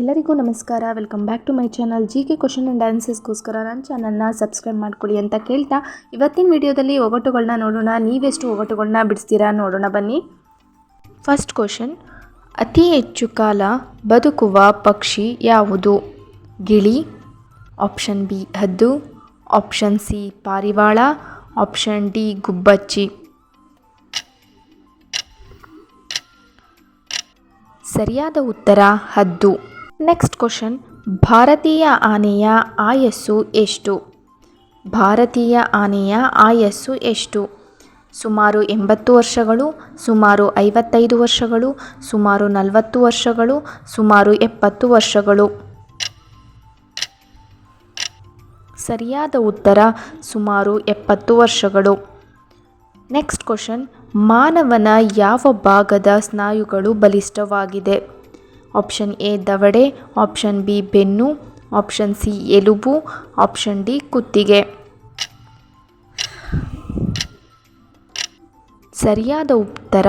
ಎಲ್ಲರಿಗೂ ನಮಸ್ಕಾರ. Welcome back to my channel G K question and ಆನ್ಸರ್ಸ್ಗೋಸ್ಕರ ನನ್ನ ಚಾನಲ್ನ ಸಬ್ಸ್ಕ್ರೈಬ್ ಮಾಡ್ಕೊಳ್ಳಿ ಅಂತ ಕೇಳ್ತಾ ಇವತ್ತಿನ ವಿಡಿಯೋದಲ್ಲಿ ಒಗಟುಗಳನ್ನ ನೋಡೋಣ. ನೀವೆಷ್ಟು ಒಗಟುಗಳನ್ನ ಬಿಡಿಸ್ತೀರಾ ನೋಡೋಣ ಬನ್ನಿ. ಫಸ್ಟ್ ಕ್ವಶನ್ ಅತಿ ಹೆಚ್ಚು ಕಾಲ ಬದುಕುವ ಪಕ್ಷಿ ಯಾವುದು? ಗಿಳಿ ಆಪ್ಷನ್ ಬಿ ಹದ್ದು ಆಪ್ಷನ್ ಸಿ ಪಾರಿವಾಳ ಆಪ್ಷನ್ ಡಿ ಗುಬ್ಬಚ್ಚಿ. ಸರಿಯಾದ ಉತ್ತರ ಹದ್ದು. ನೆಕ್ಸ್ಟ್ ಕ್ವಶನ್ ಭಾರತೀಯ ಆನೆಯ ಆಯಸ್ಸು ಎಷ್ಟು? ಭಾರತೀಯ ಆನೆಯ ಆಯಸ್ಸು ಎಷ್ಟು? ಸುಮಾರು ಎಂಬತ್ತು ವರ್ಷಗಳು, ಸುಮಾರು ಐವತ್ತೈದು ವರ್ಷಗಳು, ಸುಮಾರು ನಲವತ್ತು ವರ್ಷಗಳು, ಸುಮಾರು ಎಪ್ಪತ್ತು ವರ್ಷಗಳು. ಸರಿಯಾದ ಉತ್ತರ, ಸುಮಾರು ಎಪ್ಪತ್ತು ವರ್ಷಗಳು. ನೆಕ್ಸ್ಟ್ ಕ್ವಶನ್ ಮಾನವನ ಯಾವ ಭಾಗದ ಸ್ನಾಯುಗಳು ಬಲಿಷ್ಠವಾಗಿದೆ? ಆಪ್ಷನ್ ಎ ದವಡೆ. ಆಪ್ಷನ್ ಬಿ ಬೆನ್ನು. ಆಪ್ಷನ್ ಸಿ ಎಲುಬು. ಆಪ್ಷನ್ ಡಿ ಕುತ್ತಿಗೆ. ಸರಿಯಾದ ಉತ್ತರ.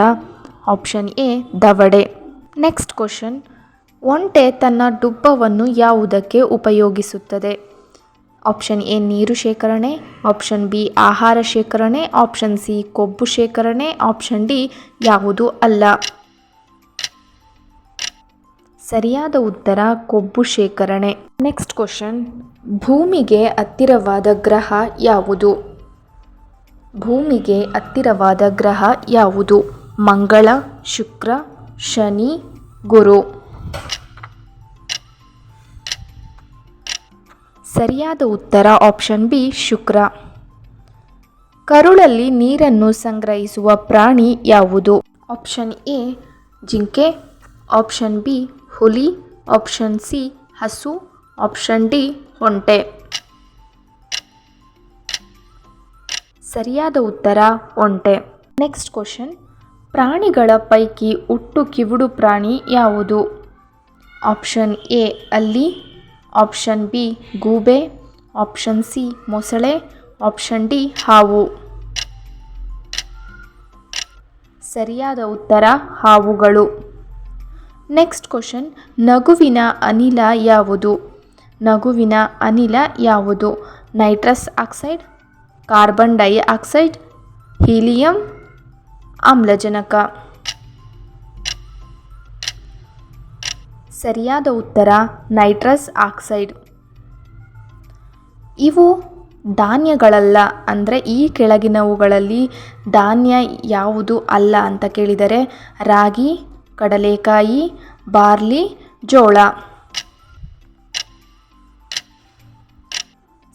ಆಪ್ಷನ್ ಎ ದವಡೆ. ನೆಕ್ಸ್ಟ್ ಕ್ವಶನ್ ಒಂಟೆ ತನ್ನ ಡುಬ್ಬವನ್ನು ಯಾವುದಕ್ಕೆ ಉಪಯೋಗಿಸುತ್ತದೆ? ಆಪ್ಷನ್ ಎ ನೀರು ಶೇಖರಣೆ. ಆಪ್ಷನ್ ಬಿ ಆಹಾರ ಶೇಖರಣೆ. ಆಪ್ಷನ್ ಸಿ ಕೊಬ್ಬು ಶೇಖರಣೆ. ಆಪ್ಷನ್ ಡಿ ಯಾವುದು ಅಲ್ಲ. ಸರಿಯಾದ ಉತ್ತರ ಕೊಬ್ಬು ಶೇಖರಣೆ. ನೆಕ್ಸ್ಟ್ ಕ್ವಶನ್ ಭೂಮಿಗೆ ಹತ್ತಿರವಾದ ಗ್ರಹ ಯಾವುದು? ಭೂಮಿಗೆ ಹತ್ತಿರವಾದ ಗ್ರಹ ಯಾವುದು? ಮಂಗಳ, ಶುಕ್ರ, ಶನಿ, ಗುರು. ಸರಿಯಾದ ಉತ್ತರ ಆಪ್ಷನ್ ಬಿ ಶುಕ್ರ. ಕರುಳಲ್ಲಿ ನೀರನ್ನು ಸಂಗ್ರಹಿಸುವ ಪ್ರಾಣಿ ಯಾವುದು? ಆಪ್ಷನ್ ಎ ಜಿಂಕೆ. ಆಪ್ಷನ್ ಬಿ ಹುಲಿ ಆಪ್ಷನ್ ಸಿ ಹಸು ಆಪ್ಷನ್ ಡಿ ಒಂಟೆ. ಸರಿಯಾದ ಉತ್ತರ, ಒಂಟೆ. ನೆಕ್ಸ್ಟ್ ಕ್ವಶನ್ ಪ್ರಾಣಿಗಳ ಪೈಕಿ ಹುಟ್ಟು ಕಿವುಡು ಪ್ರಾಣಿ ಯಾವುದು? ಆಪ್ಷನ್ ಎ ಅಲ್ಲಿ. ಆಪ್ಷನ್ ಬಿ ಗೂಬೆ. ಆಪ್ಷನ್ ಸಿ ಮೊಸಳೆ. ಆಪ್ಷನ್ ಡಿ ಹಾವು. ಸರಿಯಾದ ಉತ್ತರ, ಹಾವುಗಳು. ನೆಕ್ಸ್ಟ್ ಕ್ವಶನ್ ನಗುವಿನ ಅನಿಲ ಯಾವುದು? ನಗುವಿನ ಅನಿಲ ಯಾವುದು? Nitrous oxide carbon dioxide helium ಆಮ್ಲಜನಕ. ಸರಿಯಾದ ಉತ್ತರ ನೈಟ್ರಸ್ ಆಕ್ಸೈಡ್ ಇವು ಧಾನ್ಯಗಳಲ್ಲ, ಅಂದರೆ ಈ ಕೆಳಗಿನವುಗಳಲ್ಲಿ ಧಾನ್ಯ ಯಾವುದು ಅಲ್ಲ ಅಂತ ಕೇಳಿದರೆ ರಾಗಿ ಕಡಲೆಕಾಯಿ, ಬಾರ್ಲಿ, ಜೋಳ.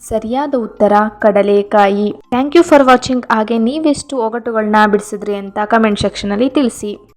ಸರಿಯಾದ ಉತ್ತರ ಕಡಲೆಕಾಯಿ. ಥ್ಯಾಂಕ್ ಯು ಫಾರ್ ವಾಚಿಂಗ್ ಹಾಗೆ ನೀವೆಷ್ಟು ಒಗಟುಗಳನ್ನ ಬಿಡಿಸಿದ್ರಿ ಅಂತ ಕಮೆಂಟ್ ಸೆಕ್ಷನಲ್ಲಿ ತಿಳಿಸಿ.